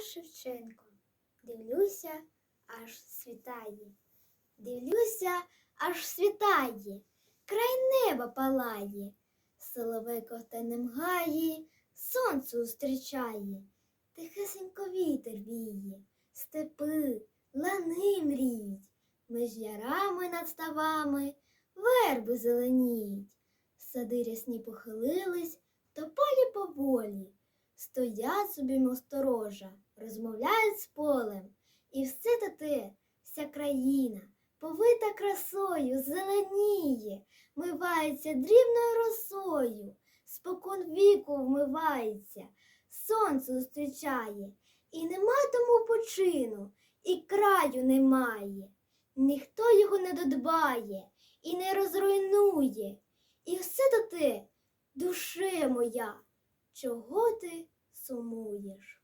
Шевченко. Дивлюся, аж світає. Дивлюся, аж світає, край неба палає, соловейко в тенем гаї, сонце зустрічає, тихесенько вітер віє, степи, лани мріють, між ярами над ставами верби зеленіють, сади рясні похилились, стоять собі мосторожа, розмовляють з полем, і все те те, вся країна, повита красою, зеленіє, мивається дрібною росою, спокон віку вмивається, сонце зустрічає, і нема тому почину, і краю немає. Ніхто його не додбає і не розруйнує. І все то те, душе моя, чого ти сумуєш?